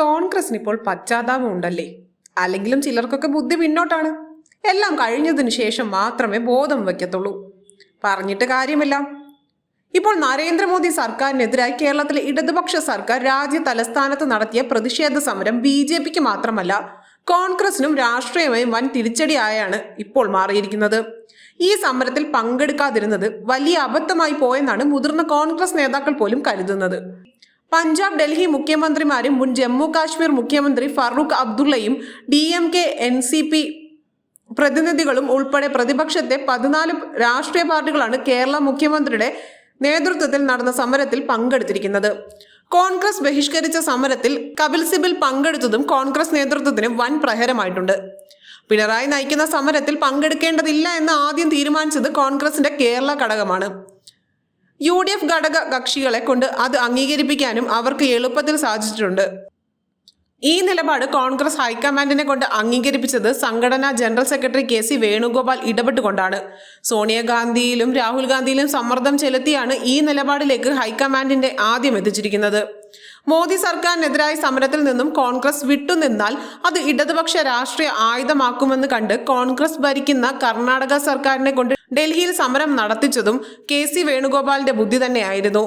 കോൺഗ്രസിന് ഇപ്പോൾ പശ്ചാത്താപം ഉണ്ടല്ലേ? അല്ലെങ്കിലും ചിലർക്കൊക്കെ ബുദ്ധി പിന്നോട്ടാണ്. എല്ലാം കഴിഞ്ഞതിന് ശേഷം മാത്രമേ ബോധം വയ്ക്കത്തുള്ളൂ. പറഞ്ഞിട്ട് കാര്യമില്ല. ഇപ്പോൾ നരേന്ദ്രമോദി സർക്കാരിനെതിരായി കേരളത്തിലെ ഇടതുപക്ഷ സർക്കാർ രാജ്യ തലസ്ഥാനത്ത് നടത്തിയ പ്രതിഷേധ സമരം ബി ജെ പിക്ക് മാത്രമല്ല കോൺഗ്രസിനും രാഷ്ട്രീയമായും വൻ തിരിച്ചടിയായാണ് ഇപ്പോൾ മാറിയിരിക്കുന്നത്. ഈ സമരത്തിൽ പങ്കെടുക്കാതിരുന്നത് വലിയ അബദ്ധമായി പോയെന്നാണ് മുതിർന്ന കോൺഗ്രസ് നേതാക്കൾ പോലും കരുതുന്നത്. പഞ്ചാബ് ഡൽഹി മുഖ്യമന്ത്രിമാരും മുൻ ജമ്മു കാശ്മീർ മുഖ്യമന്ത്രി Farooq അബ്ദുള്ളയും D M K N C P പ്രതിനിധികളും ഉൾപ്പെടെ പ്രതിപക്ഷത്തെ പതിനാല് രാഷ്ട്രീയ പാർട്ടികളാണ് കേരള മുഖ്യമന്ത്രിയുടെ നേതൃത്വത്തിൽ നടന്ന സമരത്തിൽ പങ്കെടുത്തിരിക്കുന്നത്. കോൺഗ്രസ് ബഹിഷ്കരിച്ച സമരത്തിൽ കപിൽ സിബിൽ പങ്കെടുത്തതും കോൺഗ്രസ് നേതൃത്വത്തിന് വൻ പ്രഹരമായിട്ടുണ്ട്. പിണറായി നയിക്കുന്ന സമരത്തിൽ പങ്കെടുക്കേണ്ടതില്ല എന്ന് ആദ്യം തീരുമാനിച്ചത് കോൺഗ്രസിന്റെ കേരള ഘടകമാണ്. യു ഡി എഫ് ഘടക കക്ഷികളെ കൊണ്ട് അത് അംഗീകരിപ്പിക്കാനും അവർക്ക് എളുപ്പത്തിൽ സാധിച്ചിട്ടുണ്ട്. ഈ നിലപാട് കോൺഗ്രസ് ഹൈക്കമാൻഡിനെ കൊണ്ട് അംഗീകരിപ്പിച്ചത് സംഘടനാ general secretary K C Venugopal ഇടപെട്ടുകൊണ്ടാണ്. സോണിയാഗാന്ധിയിലും രാഹുൽ ഗാന്ധിയിലും സമ്മർദ്ദം ചെലുത്തിയാണ് ഈ നിലപാടിലേക്ക് ഹൈക്കമാൻഡിന്റെ ആദ്യം എത്തിച്ചിരിക്കുന്നത്. മോദി സർക്കാരിനെതിരായ സമരത്തിൽ നിന്നും കോൺഗ്രസ് വിട്ടുനിന്നാൽ അത് ഇടതുപക്ഷ രാഷ്ട്രീയ ആയുധമാക്കുമെന്ന് കണ്ട് കോൺഗ്രസ് ഭരിക്കുന്ന കർണാടക സർക്കാരിനെ കൊണ്ട് ഡൽഹിയിൽ സമരം നടത്തിച്ചതും കെ സി വേണുഗോപാലിന്റെ ബുദ്ധി തന്നെയായിരുന്നു.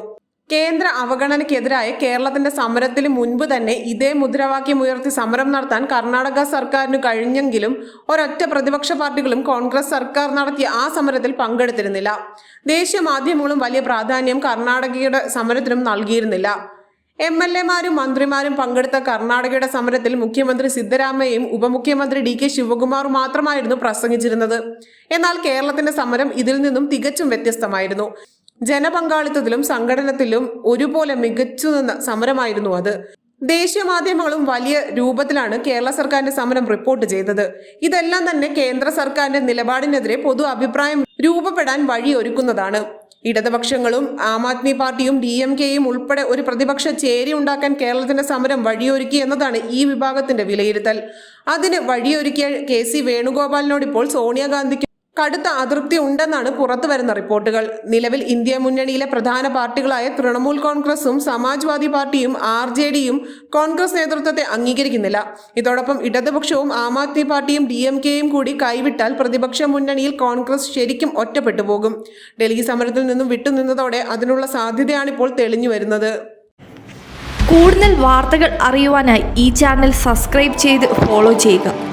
കേന്ദ്ര അവഗണനയ്ക്കെതിരായ കേരളത്തിന്റെ സമരത്തിന് മുൻപ് തന്നെ ഇതേ മുദ്രാവാക്യം ഉയർത്തി സമരം നടത്താൻ കർണാടക സർക്കാരിന് കഴിഞ്ഞെങ്കിലും ഒരൊറ്റ പ്രതിപക്ഷ പാർട്ടികളും കോൺഗ്രസ് സർക്കാർ നടത്തിയ ആ സമരത്തിൽ പങ്കെടുത്തിരുന്നില്ല. ദേശീയ മാധ്യമങ്ങളും വലിയ പ്രാധാന്യം കർണാടകയുടെ സമരത്തിനും നൽകിയിരുന്നില്ല. എം എൽ എമാരും മന്ത്രിമാരും പങ്കെടുത്ത കർണാടകയുടെ സമരത്തിൽ മുഖ്യമന്ത്രി സിദ്ധരാമയ്യയും ഉപമുഖ്യമന്ത്രി ഡി കെ ശിവകുമാറും മാത്രമായിരുന്നു പ്രസംഗിച്ചിരുന്നത്. എന്നാൽ കേരളത്തിന്റെ സമരം ഇതിൽ നിന്നും തികച്ചും വ്യത്യസ്തമായിരുന്നു. ജനപങ്കാളിത്തത്തിലും സംഘടനത്തിലും ഒരുപോലെ മികച്ചു നിന്ന സമരമായിരുന്നു അത്. ദേശീയ മാധ്യമങ്ങളും വലിയ രൂപത്തിലാണ് കേരള സർക്കാരിന്റെ സമരം റിപ്പോർട്ട് ചെയ്തത്. ഇതെല്ലാം തന്നെ കേന്ദ്ര സർക്കാരിന്റെ നിലപാടിനെതിരെ പൊതു അഭിപ്രായം രൂപപ്പെടാൻ വഴിയൊരുക്കുന്നതാണ്. ഇടതുപക്ഷങ്ങളും ആം ആദ്മി പാർട്ടിയും ഡി എം കെയും ഉൾപ്പെടെ ഒരു പ്രതിപക്ഷ ചേരി ഉണ്ടാക്കാൻ കേരളത്തിന്റെ സമരം വഴിയൊരുക്കി എന്നതാണ് ഈ വിഭാഗത്തിന്റെ വിലയിരുത്തൽ. അതിന് വഴിയൊരുക്കിയ കെ സി വേണുഗോപാലിനോട് ഇപ്പോൾ സോണിയാഗാന്ധിക്ക് കടുത്ത അതൃപ്തി ഉണ്ടെന്നാണ് പുറത്തുവരുന്ന റിപ്പോർട്ടുകൾ. നിലവിൽ ഇന്ത്യ മുന്നണിയിലെ പ്രധാന പാർട്ടികളായ തൃണമൂൽ കോൺഗ്രസും സമാജ്വാദി പാർട്ടിയും ആർ ജെ ഡിയും കോൺഗ്രസ് നേതൃത്വത്തെ അംഗീകരിക്കുന്നില്ല. ഇതോടൊപ്പം ഇടതുപക്ഷവും ആം ആദ്മി പാർട്ടിയും ഡി എം കെയും കൂടി കൈവിട്ടാൽ പ്രതിപക്ഷ മുന്നണിയിൽ കോൺഗ്രസ് ശരിക്കും ഒറ്റപ്പെട്ടു പോകും. ഡൽഹി സമരത്തിൽ നിന്നും വിട്ടുനിന്നതോടെ അതിനുള്ള സാധ്യതയാണിപ്പോൾ തെളിഞ്ഞു വരുന്നത്. കൂടുതൽ വാർത്തകൾ അറിയുവാനായി ഈ ചാനൽ സബ്സ്ക്രൈബ് ചെയ്ത് ഫോളോ ചെയ്യുക.